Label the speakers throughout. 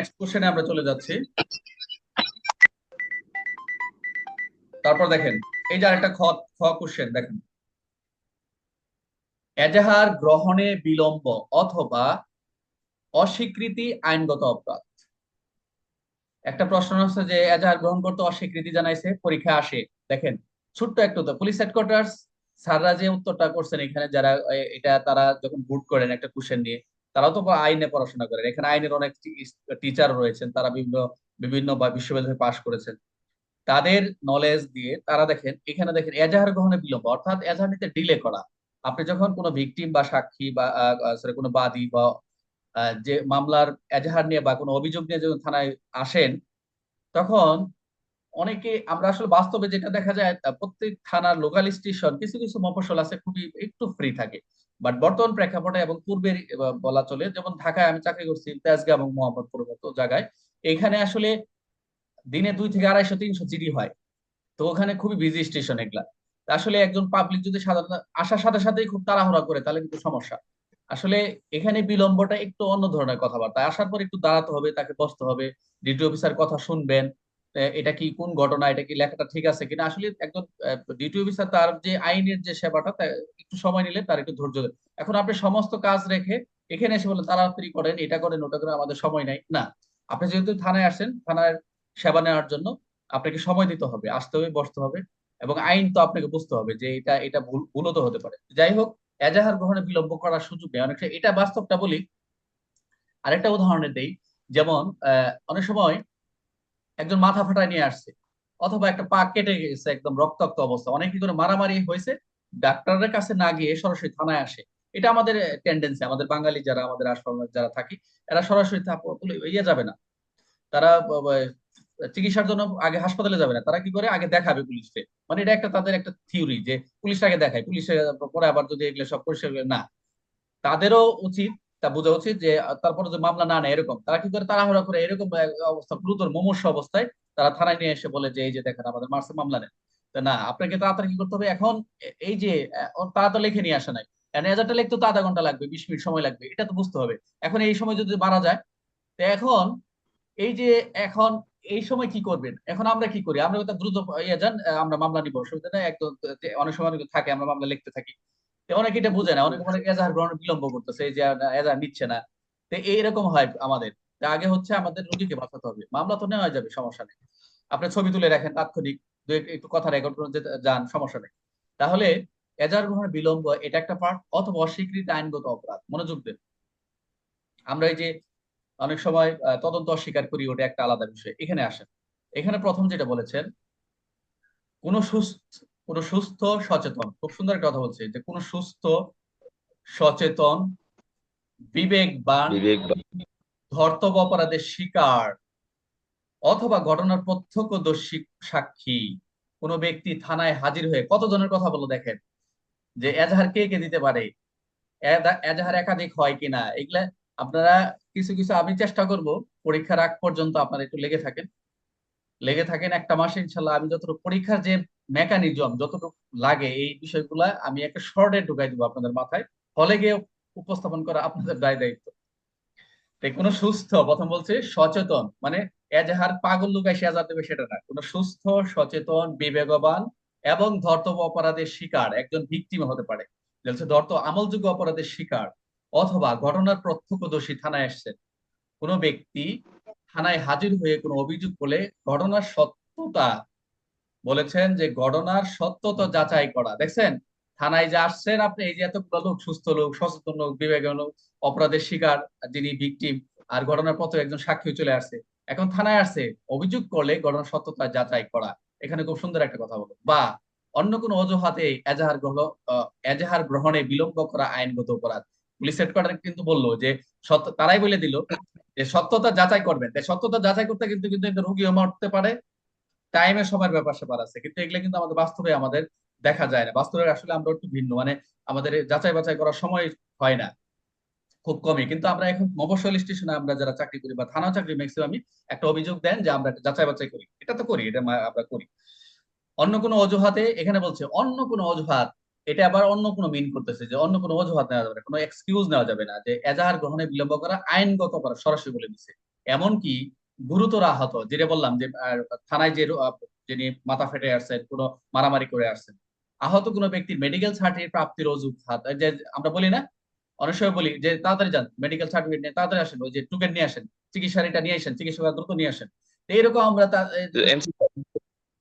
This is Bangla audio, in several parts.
Speaker 1: নেক্সট কোশ্চেনে আমরা চলে যাচ্ছি। তারপর দেখেন, এই যে আরেকটা খ খ কোশ্চেন দেখেন। এজাহার গ্রহণে বিলম্ব অথবা অস্বীকৃতি আইনগত অপরাধ। একটা প্রশ্ন হচ্ছে যে, এজাহার গ্রহণ করতে অস্বীকৃতি জানাইছে, পরীক্ষা আসে। দেখেন, ছোট্ট একটু তো পুলিশ হেডকোয়ার্টার্স স্যাররা যে উত্তরটা করছেন এখানে, যারা এটা তারা যখন বুট করেন একটা কোশ্চেন নিয়ে তারাও তো আইনে পড়াশোনা করেন। এখানে আইনের অনেক টিচার রয়েছেন, তারা বিভিন্ন বিভিন্ন বা, বিশ্ববিদ্যালয়ে পাশ করেছেন। তাদের নলেজ দিয়ে তারা দেখেন, এখানে দেখেন এজাহার গ্রহণে বিলম্ব, অর্থাৎ এজাহার নিতে ডিলে করা। আপনি যখন কোনো ভিকটিম বা সাক্ষী বা কোনো বাদী বা যে মামলার এজাহার নিয়ে বা কোনো অভিযোগ নিয়ে যখন থানায় আসেন, তখন অনেকে, আমরা আসলে বাস্তবে যেটা দেখা যায় প্রত্যেক থানার লোকাল স্টেশন কিছু কিছু মফসল আছে খুবই, একটু ফ্রি থাকে। বাট বর্তমান প্রেক্ষাপটে এবং পূর্বের বলা চলে, যেমন ঢাকায় আমি চাকরি করছি, তেজগাঁও এবং মোহাম্মদপুর মতো জায়গায়, এখানে আসলে দিনে দুই থেকে আড়াইশো, তিনশো জিডি হয়। তো ওখানে খুবই বিজি স্টেশন এগুলা। আসলে একজন পাবলিক যদি সাধারণ, আসার সাথে সাথেই খুব তাড়াহুড়া করে, তাহলে কিন্তু সমস্যা। আসলে এখানে বিলম্বটা একটু অন্য ধরনের কথাবার্তা। আসার পর একটু দাঁড়াতে হবে, তাকে বসতে হবে ডিউটি অফিসার কথা শুনবেন এটা কি কোন ঘটনা, এটা কি লেখাটা ঠিক আছে কিনা? আসলে একজন ডিউটি অফিসার তার যে আইনের যে সেবাটা একটু সময় নিলে তার একটু ধৈর্য এখন আপনি সমস্ত কাজ রেখে এখানে এসে বলেন তাড়াতাড়ি করেন, এটা করেন, ওটা করেন, আমাদের সময় নাই। না, আপনি যেহেতু থানায় আসেন, থানার সেবা নেওয়ার জন্য আপনাকে সময় দিতে হবে, আসতে হবে, বসতে হবে এবং আইন তো আপনাকে বুঝতে হবে যে এটা এটা ভুল, ভুলও হতে পারে। যাই হোক, এজাহার গ্রহণে বিলম্ব করার সুযোগ নেই। অনেক এটা বাস্তবটা বলি, আরেকটা উদাহরণের দেই, যেমন অনেক সময় একজন মাথা ফাটায় নিয়ে আসছে। অথবা একটা পা কেটে গেছে, একদম রক্তাক্ত অবস্থা। অনেক করে মারামারি হয়েছে, ডাক্তারের কাছে না গিয়ে সরাসরি থানায় আসে। এটা আমাদের টেন্ডেন্সি আমাদের বাঙালি যারা, আমাদের আশপাশে যারা থাকি, এরা সরাসরি ইয়ে যাবে না। তারা চিকিৎসার জন্য আগে হাসপাতালে যাবে না। তারা কি করে? আগে দেখাবে পুলিশকে। মানে এটা একটা তাদের একটা থিওরি যে পুলিশ আগে দেখায়। পুলিশে পরে আবার যদি এগুলো সব পরিষ্কার না। তাদেরও উচিত তা বোঝা উচিত যে তারপরে যে মামলা না নেয় এরকম, তারা কি করে তাড়াহুড়া করে এরকম অবস্থা, গুরুতর মুমূর্ষু অবস্থায় তারা থানায় নিয়ে এসে বলে যে, এই যে দেখেন আমাদের মার্সে মামলা নেন। না, আপনাকে তাড়াতাড়ি কি করতে হবে? এখন এই যে তারা তো লিখে নিয়ে আসে নাই। হাজারটা লিখতে তো আধা ঘণ্টা লাগবে, বিশ মিনিট সময় লাগবে, এটা তো বুঝতে হবে। এখন এই সময় যদি মারা যায়, তো এখন এই যে, এখন এই সময় কি করবেন? এখন আমরা কি করি? আমরা দ্রুত ইয়ে যান আমরা মামলা নিব। অসুবিধা নেই, একদম অনেক সময় থাকে, আমরা মামলা লিখতে থাকি। অনেকে এটা বুঝে না অনেকে অনেক এজাহার গ্রহণ বিলম্ব করতেছে এই যে এজাহার নিচ্ছে না। তো এইরকম হয় আমাদের। আগে হচ্ছে আমাদের রোগীকে বাঁচাতে হবে মামলা তো নেওয়া যাবে সমস্যা নেই। আপনি ছবি তুলে রাখেন তাৎক্ষণিক একটু কথা রেকর্ড করে যান সমস্যা নেই। তাহলে এজাহার গ্রহণের বিলম্ব এটা একটা পার্ট অথবা অস্বীকৃতি আইনগত অপরাধ মনোযোগ দেন। আমরা এই যে অনেক সময় তদন্ত অস্বীকার করি ওটা একটা আলাদা বিষয়। এখানে আসেন। এখানে প্রথম যেটা বলেছেন কোন সুস্থ কোন সুস্থ সচেতন খুব সুন্দর কথা বলছে যে কোন সুস্থ সচেতন বিবেকবান
Speaker 2: বিবেক
Speaker 1: ধর্তব্য অপরাধের শিকার অথবা ঘটনার প্রত্যক্ষদর্শী সাক্ষী কোন ব্যক্তি থানায় হাজির হয়ে কতজনের কথা বলো দেখেন যে এজাহার কে কে দিতে পারে এজাহার একাধিক হয় কিনা এগুলা আপনারা কিছু কিছু আমি চেষ্টা করব পরীক্ষার আগ পর্যন্ত আপনারা একটু লেগে থাকেন। লেগে থাকেন একটা মাসে, ইনশাল্লাহ আমি যতটুকু পরীক্ষার যে মেকানিজম যতটুকু লাগে এই বিষয়গুলা আমি একটা শর্টে ঢুকাই দিব আপনাদের মাথায়। হলে গিয়ে উপস্থাপন করা আপনাদের দায় দায়িত্ব। কোন সুস্থ, প্রথম বলছে সচেতন মানে এজাহার পাগল লোক এসে এজাহার দেবে সেটা না। কোন সুস্থ, সচেতন, বিবেকবান এবং ধর্তব অপরাধের শিকার একজন ভিকটিম হতে পারে। বলছে ধর্ত আমলযোগ্য অপরাধের শিকার অথবা ঘটনার প্রত্যক্ষদর্শী থানায় আসছেন। কোন ব্যক্তি থানায় হাজির হয়ে কোনো অভিযোগ করলে ঘটনার সত্যতা বলেছেন যে ঘটনার সত্যতা যাচাই করা। দেখছেন? থানায় যে আসছেন আপনি এই যে এতগুলো লোক সুস্থ লোক সচেতন লোক বিবেকবান লোক অপরাধের শিকার যিনি ভিকটিম আর ঘটনার পথে একজন সাক্ষী চলে আসছে। এখন থানায় আসছে অভিযোগ করলে ঘটনার সত্যতা যাচাই করা। এখানে খুব সুন্দর একটা কথা বলো বা অন্য কোনো অজুহাতে এজাহার গ্রহণ আহ, এজাহার গ্রহণে বিলম্ব করা আইনগত অপরাধ। পুলিশ হেডকোয়ার্টার কিন্তু বলল যে তারাই বলে দিল যে সত্যতা যাচাই করবেন সত্যতা যাচাই করতে কিন্তু কিন্তু রুগীও মরতে পারে। টাইমের সময়ের ব্যাপার স্যাপার আছে। কিন্তু এগুলো কিন্তু আমাদের বাস্তবে আমাদের দেখা যায় না। বাস্তবে আসলে আমরা একটু ভিন্ন। মানে আমাদের যাচাই বাছাই করার সময় হয় না। খুব কমই। কিন্তু আমরা এখন মফস্বল স্টেশনে আমরা যারা চাকরি করি বা থানা চাকরি ম্যাক্সিমামই একটা অভিযোগ দেন যে আমরা যাচাই বাছাই করি। এটা তো করি, এটা আমরা করি। অন্য কোনো অজুহাতে এখানে বলছে, অন্য কোনো অজুহাত এটা আবার অন্য কোনো মিন করতেছে যে অন্য কোনো অজুহাত নেওয়া যাবে না কোনো এক্সকিউজ নেওয়া যাবে না যে এজাহার গ্রহণে বিলম্ব করা আইনগত অপরাধ সরাসরি বলে দিচ্ছে এমনকি গুরুতর আহত যেটা বললাম যে থানায় যে যিনি মাথা ফেটে আসছেন কোনো মারামারি করে আসছেন আহত কোনো ব্যক্তির মেডিকেল সার্টিফিকেট প্রাপ্তির অজুহাত যে আমরা বলি না অনেক সময় বলি যে তাড়াতাড়ি যান মেডিকেল সার্টিফিকেট নিয়ে তাড়াতাড়ি আসেন ওই যে টুকেন নিয়ে আসেন চিকিৎসার এটা নিয়ে আসেন চিকিৎসক দ্রুত নিয়ে আসেন। তো এরকম আমরা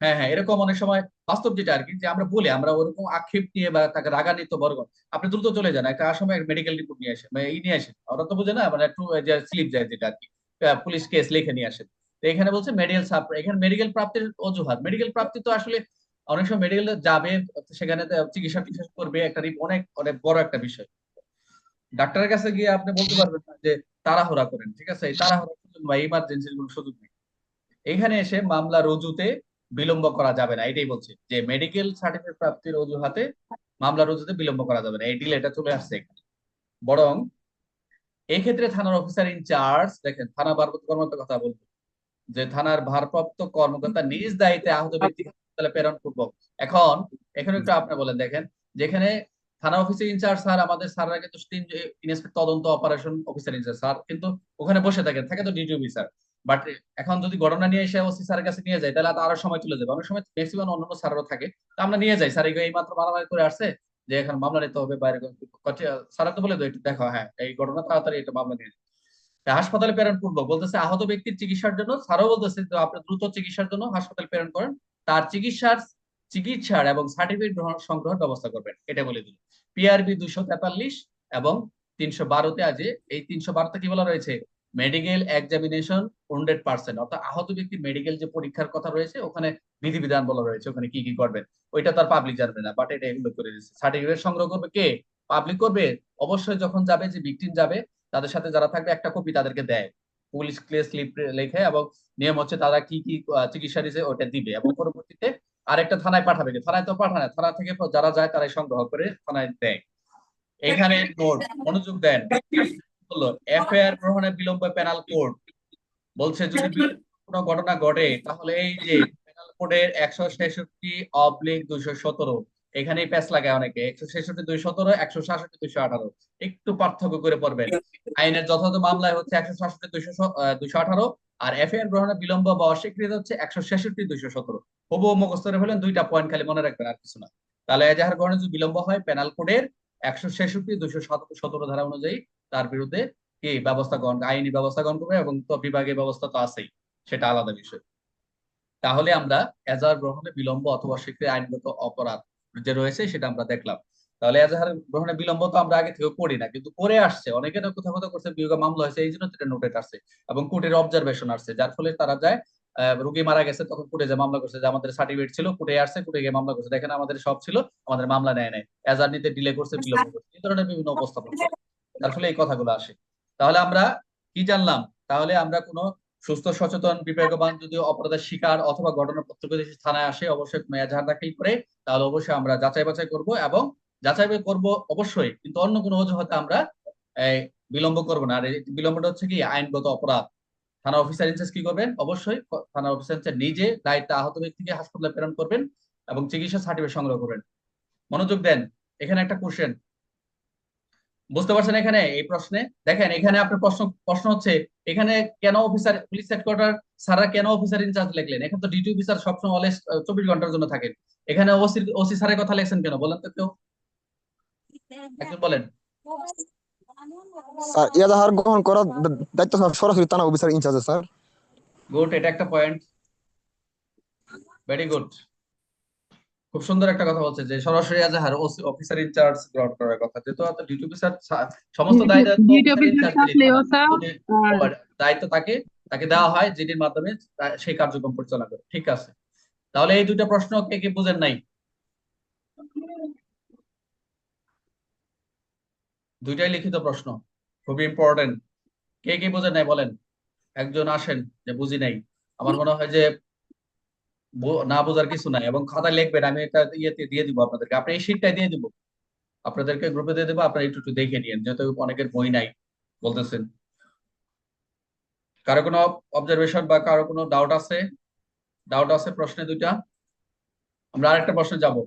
Speaker 1: হ্যাঁ হ্যাঁ এরকম অনেক সময় বাস্তব যেটা আর কি যে আমরা বলি, আমরা ওরকম আক্ষেপ নিয়ে বা তাকে রাগান্বিত বর্গ আপনি দ্রুত চলে যান। একটা আসামে মেডিকেল রিপোর্ট নিয়ে আসেন এই নিয়ে আসেন। ওরা তো বুঝে না মানে একটু স্লিপ যায় যেটা আর কি পুলিশ কেস লিখে নিয়ে আসেন। এখানে বলছে মেডিকেল এখানে মেডিকেল প্রাপ্তির অজুহাত। মেডিকেল প্রাপ্তি তো আসলে অনেক সময় মেডিকেল যাবে, সেখানে চিকিৎসা টিকিৎসা করবে, একটা অনেক অনেক বড় একটা বিষয়। ডাক্তারের কাছে গিয়ে আপনি বলতে পারবেন না যে তাড়াহুড়া করেন, ঠিক আছে? এই তাড়াহুড়া বা ইমার্জেন্সির কোনো সুযোগ নেই। এখানে এসে মামলা রুজুতে বিলম্ব করা যাবে না, এটাই বলছে। যে মেডিকেল সার্টিফিকেট প্রাপ্তির অজুহাতে মামলা রুজুতে বিলম্ব করা যাবে না, এই ডিল এটা চলে আসছে বরং এই ক্ষেত্রে থানার অফিসার ইনচার্জ দেখেন, থানা ভারপ্রাপ্ত কর্মকর্তার কথা বলব। যে থানার ভারপ্রাপ্ত কর্মকর্তা নিজ দায়িত্বে আহত ব্যক্তি হাসপাতালে প্রেরণ পূর্বক। এখন, এখানে একটু আপনি বলেন, দেখেন, যেখানে থানা অফিসের ইনচার্জ স্যার আমাদের স্যাররা কিন্তু তিন ইন্সপেক্টর তদন্ত অপারেশন অফিসার ইনচার্জ স্যার কিন্তু ওখানে বসে থাকেন, থাকে তো ডিউটি অফিসার বাট এখন যদি ঘটনা নিয়ে এসে ওসি স্যারের কাছে নিয়ে যায়, তাহলে আরও সময় চলে যাবে। অনেক সময় ম্যাক্সিমাম অন্যান্য স্যারও থাকে। তো আমরা নিয়ে যাই। স্যার এই মাত্র মারামারি করে আসছে যে এখন মামলা নিতে হবে, বাইরে স্যার তো বলে দেয় দেখো হ্যাঁ এই ঘটনা তাড়াতাড়ি এটা মামলা নিয়ে। হাসপাতালে প্রেরণ করব। বলতেছে আহত ব্যক্তির চিকিৎসার জন্য, স্যারও বলতেছে আপনি দ্রুত চিকিৎসার জন্য হাসপাতালে প্রেরণ করেন। তার চিকিৎসার চিকিৎসার এবং সার্টিফিকেট সংগ্রহের ব্যবস্থা করবেন। এটা বলে দিল। পিআরবি দুশো তেতাল্লিশ এবং তিনশো বারোতে আজ এই তিনশো বারোতে কি বলা রয়েছে? মেডিকেল এক্সামিনেশন হান্ড্রেড পার্সেন্ট অর্থাৎ আহত ব্যক্তির মেডিকেল যে পরীক্ষার কথা রয়েছে ওখানে বিধিবিধান বলা রয়েছে ওখানে কি কি করবেন? ওইটা তার পাবলিক জানবে না বাট এটা এগুলো করে দিচ্ছে। সার্টিফিকেট সংগ্রহ করবে কে? পাবলিক করবে? অবশ্যই যখন যাবে যে ভিকটিম যাবে তাদের সাথে যারা থাকবে একটা কপি তাদেরকে দেয়। পুলিশ ক্লিয়ার স্লিপ লেখে এবং নিয়ম হচ্ছে তারা কি কি চিকিৎসা দিছে ওটা দিবে এবং পরবর্তীতে আরেকটা থানায় পাঠাবে থানায় তো পাঠায় না থানা থেকে যারা যায় তারাই সংগ্রহ করে থানায় দেয়। এখানে নোট মনোযোগ দেন। বলল এফআইআর গ্রহণে বিলম্ব পেনাল কোড বলছে যদি কোনো ঘটনা ঘটে তাহলে এই যে পেনাল কোডের একশো ছেষট্টি অবলিক দুইশো সতেরো এখানেই প্যাচ লাগে অনেকে একশো ছেষট্টি দুই সতেরো একশো সাতষট্টি দুইশো আঠারো। একটু পার্থক্য করে পড়বেন। আইনের যথাযথ মামলায় হচ্ছে একশো সাতষট্টি দুইশো দুইশো আঠারো আর এফআইআর গ্রহণে বিলম্ব বা অস্বীকৃত হচ্ছে একশো ছেষট্টি দুইশো সতেরো। হবু মুখস্থ ফেলেন দুইটা পয়েন্ট খালি মনে রাখবেন আর কিছু না। তাহলে এজাহার গ্রহণে যদি বিলম্ব হয় পেনাল কোডের একশো ছেষট্টি দুইশো সতেরো ধারা অনুযায়ী তার বিরুদ্ধে কি ব্যবস্থা গ্রহণ আইনি ব্যবস্থা গ্রহণ করবে এবং তো বিভাগীয় ব্যবস্থা তো আছেই, সেটা আলাদা বিষয়। তাহলে আমরা এজাহার গ্রহণে বিলম্ব অথবা স্বীকৃতি আইনগত অপরাধ যে রয়েছে সেটা আমরা দেখলাম। তাহলে এজাহার গ্রহণে বিলম্ব তো আমরা আগে থেকে করি না, কিন্তু করে আসছে। অনেকে না কোথাও কোথাও করছে বিয়োগ মামলা হয়েছে এই জন্য এটা নোটেট আসছে এবং কোর্টের অবজারভেশন আসছে, যার ফলে তারা যায় রোগী মারা গেছে, তখন কোর্টে যে মামলা করছে, যে আমাদের সার্টিফিকেট ছিল, কোর্টে আসছে, কোর্টে গিয়ে মামলা করছে। দেখেন আমাদের সব ছিল, আমাদের মামলা নেয় নাই। এজার নিতে ডিলে করছে, বিলম্ব করছে, এই ধরনের বিভিন্ন উপস্থাপন। যার ফলে এই কথাগুলো আসে। তাহলে আমরা কি জানলাম? তাহলে আমরা কোনো সুস্থ, সচেতন, বিবেকবান যদি অপরাধের শিকার অথবা ঘটনা প্রত্যক্ষদর্শী থানায় আসে, অবশ্যই এজাহার দাখিল করে তাহলে অবশ্যই আমরা যাচাই বাছাই করব এবং যাচাই করব অবশ্যই, কিন্তু অন্য কোনো অজুহাতে আমরা বিলম্ব করব না। আর বিলম্বটা হচ্ছে কি? আইনগত অপরাধ। থানা অফিসার ইনচার্জ কি করবেন? অবশ্যই থানা অফিসার ইনচার্জ নিজে দায়িত্বে আহত ব্যক্তিকে হাসপাতালে প্রেরণ করবেন এবং চিকিৎসা সার্টিফিকেট সংগ্রহ করবেন। মনোযোগ দেন। এখানে একটা কোশ্চেন বুঝতে পারছেন এখানে এই প্রশ্নে? দেখেন এখানে আপনার প্রশ্ন প্রশ্ন হচ্ছে এখানে কেন অফিসার পুলিশ হেডকোয়ার্টার সারা কেন অফিসার ইনচার্জ লিখলেন? এখানে তো ডিটি অফিসার সবসময় অলওয়েজ চব্বিশ ঘণ্টার জন্য থাকেন। এখানে ওসি ওসি স্যারের কথা লেখছেন কেন? বলেন তো কেউ একজন বলেন।
Speaker 2: স্যার এজাহার গ্রহণ করার দায়িত্ব সরাসরি থানা অফিসার ইনচার্জে স্যার।
Speaker 1: গুড এটা একটা পয়েন্ট ভেরি গুড খুব সুন্দর একটা কথা বলছে যে সরাসরি এজাহার ওসি অফিসার ইনচার্জ গ্রহণ করার কথা। যেহেতু ডিউটি অফিসার সমস্ত দায়িত্ব
Speaker 3: আর
Speaker 1: দায়িত্ব তাকে তাকে দেওয়া হয় যেটির মাধ্যমে সেই কার্যক্রম পরিচালনা করে। ঠিক আছে। তাহলে এই দুইটা প্রশ্ন কে কে বুঝেন নাই? দুইটাই লিখিত প্রশ্ন। খুবই ইম্পর্টেন্ট কে কে বুঝেন নাই বলেন? একজন আসেন যে বুঝি নাই। আমার মনে হয় যে না বোঝার কিছু নাই এবং খাতা লিখবেন, আমি এটা ইয়েতে দিয়ে দিব আপনাদেরকে আপনি এই শীটটা দিয়ে দিব। আপনাদেরকে গ্রুপে দিয়ে দেবো, আপনারা একটু একটু দেখে নিন যেহেতু অনেকের বই নাই, বলতেছেন। কারও কোনো অবজারভেশন বা কারও কোনো ডাউট আছে? ডাউট আছে প্রশ্নে দুইটা? আমরা আরেকটা প্রশ্নে যাব।